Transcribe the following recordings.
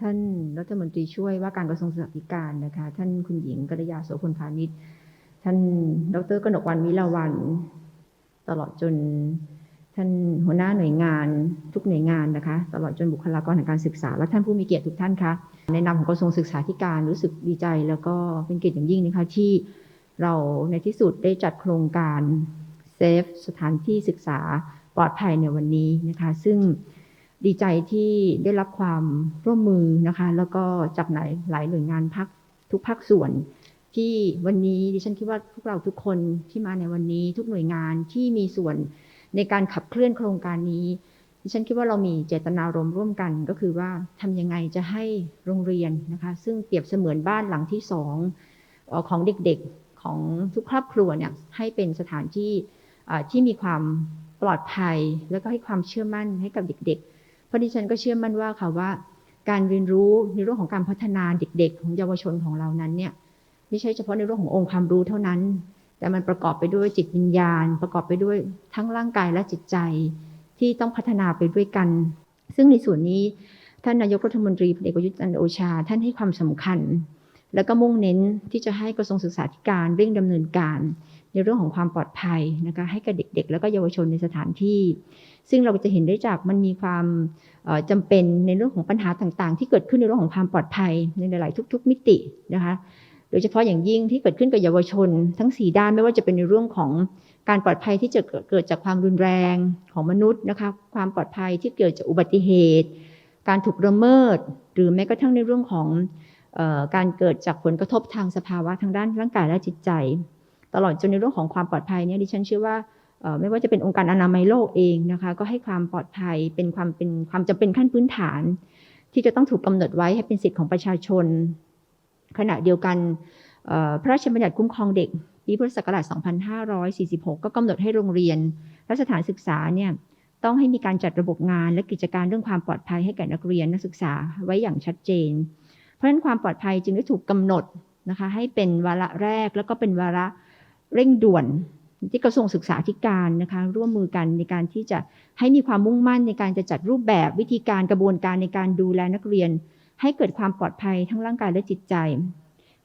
ท่านรัฐมนตรีช่วยว่าการกระทรวงศึกษาธิการนะคะ ท่านคุณหญิงกัลยาโสพลพาณิชย์ ท่านดรกนกวันวิลาวัน ตลอดจนท่านหัวหน้าหน่วยงานทุกหน่วยงานนะคะ ตลอดจนบุคลากรทางการศึกษา และท่านผู้มีเกียรติทุกท่านคะในนามของกระทรวงศึกษาธิการรู้สึกดีใจ แล้วก็เป็นเกียรติอย่างยิ่งนะคะที่เราในที่สุดได้จัดโครงการเซฟสถานที่ศึกษาปลอดภัยในวันนี้นะคะ ซึ่ง ดีใจที่ได้รับความร่วมมือนะคะ แล้วก็จากหลายหลายหน่วยงานพักทุกภาคส่วน ที่วันนี้ดิฉันคิดว่าพวกเราทุกคนที่มาในวันนี้ทุกหน่วยงานที่มีส่วนในการขับเคลื่อนโครงการนี้ดิฉันคิดว่าเรามีเจตนารมณ์ร่วมกันก็คือว่าทำยังไงจะให้โรงเรียนนะคะซึ่งเปรียบเสมือนบ้านหลังที่สองของเด็กๆของทุกครอบครัวเนี่ยให้เป็นสถานที่ที่มีความปลอดภัย แล้วก็ให้ความเชื่อมั่นให้กับเด็กๆ เพราะดิฉันก็เชื่อมั่นว่าค่ะว่า การเรียนรู้ในเรื่องของการพัฒนาเด็ก ๆ ของเยาวชนของเรานั้นเนี่ยไม่ใช่เฉพาะในเรื่องขององค์ความรู้เท่านั้น แต่มันประกอบไปด้วยจิตวิญญาณ ประกอบไปด้วยทั้งร่างกายและจิตใจที่ต้องพัฒนาไปด้วยกัน ซึ่งในส่วนนี้ท่านนายกรัฐมนตรีพลเอกประยุทธ์จันทร์โอชา ท่านให้ความสำคัญ แล้วก็มุ่งเน้นที่จะให้กระทรวงศึกษาธิการเร่งดำเนินการ ในเรื่องของความปลอดภัยนะคะให้กับเด็กๆ แล้วก็เยาวชนในสถานที่ ซึ่งเราจะเห็นได้จากมันมีความเอ่อจำเป็นในเรื่องของปัญหาต่างๆ ที่เกิดขึ้นในเรื่องของความปลอดภัยในหลายๆทุก ๆ มิตินะคะโดยเฉพาะอย่างยิ่งที่เกิดขึ้นกับเยาวชน ทั้ง 4 ด้านไม่ว่าจะเป็นในเรื่องของการปลอดภัยที่จะเกิดจากความรุนแรงของมนุษย์นะคะความปลอดภัยที่เกิดจากอุบัติเหตุ การถูกละเมิด หรือแม้กระทั่งในเรื่องของ การเกิดจากผลกระทบทางสภาวะทางด้านร่างกายและจิตใจ ตลอดจนในเรื่องของความปลอดภัยเนี่ยดิฉันเชื่อว่าไม่ว่าจะเป็นองค์การอนามัยโลกเองนะคะก็ให้ความปลอดภัยเป็นความเป็นความจำเป็นขั้นพื้นฐาน ที่จะต้องถูกกำหนดไว้ให้เป็นสิทธิของประชาชน ขณะเดียวกันพระราชบัญญัติคุ้มครองเด็กปีพุทธศักราช 2546 ก็กำหนดให้โรงเรียนและสถานศึกษาเนี่ยต้องให้มีการจัดระบบงานและกิจการเรื่องความปลอดภัยให้แก่นักเรียนนักศึกษาไว้อย่างชัดเจน เพราะฉะนั้นความปลอดภัยจึงได้ถูกกำหนดนะคะให้เป็นวาระแรกแล้วก็เป็นวาระเร่งด่วนที่กระทรวงศึกษาธิการนะคะร่วมมือกันในการที่จะให้มีความมุ่งมั่นในการจะจัดรูปแบบวิธีการกระบวนการในการดูแลนักเรียน ให้เกิดความปลอดภัยทั้งร่างกายและจิตใจ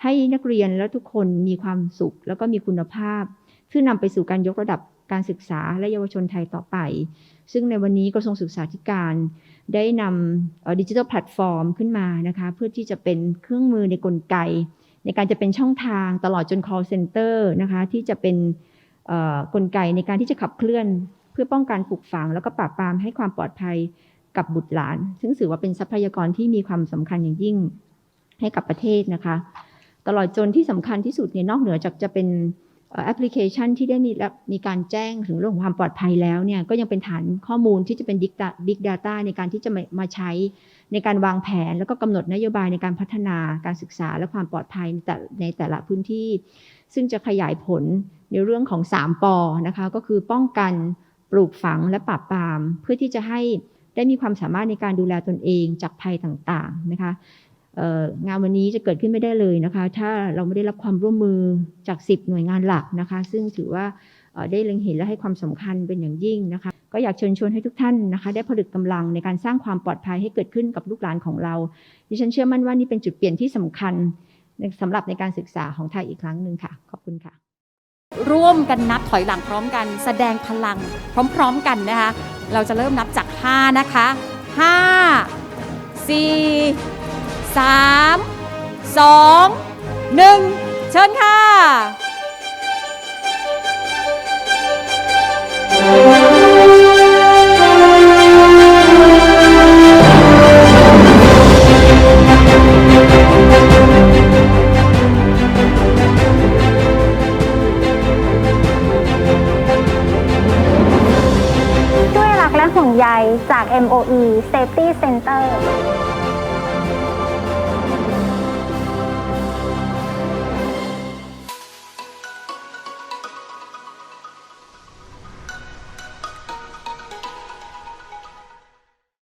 ให้นักเรียนและทุกคนมีความสุข แล้วก็มีคุณภาพซึ่งนำไปสู่การยกระดับการศึกษาและเยาวชนไทยต่อไป ซึ่งในวันนี้กระทรวงศึกษาธิการ ได้นำดิจิทัลแพลตฟอร์มขึ้นมานะคะเพื่อที่จะเป็นเครื่องมือในกลไก ในการจะเป็นช่องทางตลอดจน call center นะคะที่จะเป็นกลไกในการที่จะขับเคลื่อน เพื่อป้องกันปลูกฝัง แล้วก็ปราบปรามให้ความปลอดภัยกับบุตรหลาน ซึ่งถือว่าเป็นทรัพยากรที่มีความสำคัญอย่างยิ่งให้กับประเทศนะคะ ตลอดจนที่สำคัญที่สุดเนี่ยนอกเหนือจากจะเป็น แอปพลิเคชันที่ได้มีมีการแจ้งถึงเรื่องของความปลอดภัยแล้วเนี่ยก็ยังเป็นฐานข้อมูลที่จะเป็น Big Data- Big Data ในการที่จะมามาใช้ในการวางแผน แล้วก็กำหนดนโยบายในการพัฒนาการศึกษาและความปลอดภัยในแต่ในแต่ละพื้นที่ ซึ่งจะขยายผลในเรื่องของ 3ปอนะคะก็คือป้องกันปลูกฝังและปราบปราม เพื่อที่จะให้ได้มีความสามารถในการดูแลตนเองจากภัยต่างๆนะคะ งานวันนี้จะเกิดขึ้นไม่ได้เลยนะคะ ถ้าเราไม่ได้รับความร่วมมือจาก 10 หน่วยงานหลักนะคะ ซึ่งถือว่าได้เล็งเห็นและให้ความสำคัญเป็นอย่างยิ่งนะคะ ก็อยากเชิญชวนให้ทุกท่านนะคะ ได้ผลึกกำลังในการสร้างความปลอดภัยให้เกิดขึ้นกับลูกหลานของเรา ดิฉันเชื่อมั่นว่านี่เป็นจุดเปลี่ยนที่สำคัญในสำหรับในการศึกษาของไทยอีกครั้งหนึ่งค่ะ ขอบคุณค่ะ ร่วมกันนับถอยหลังพร้อมกัน แสดงพลังพร้อมๆกันนะคะ เราจะเริ่มนับจาก 5 นะคะ 5 4 3 2 1 เชิญค่ะด้วยรักและห่วงใยจาก MOE Safety Center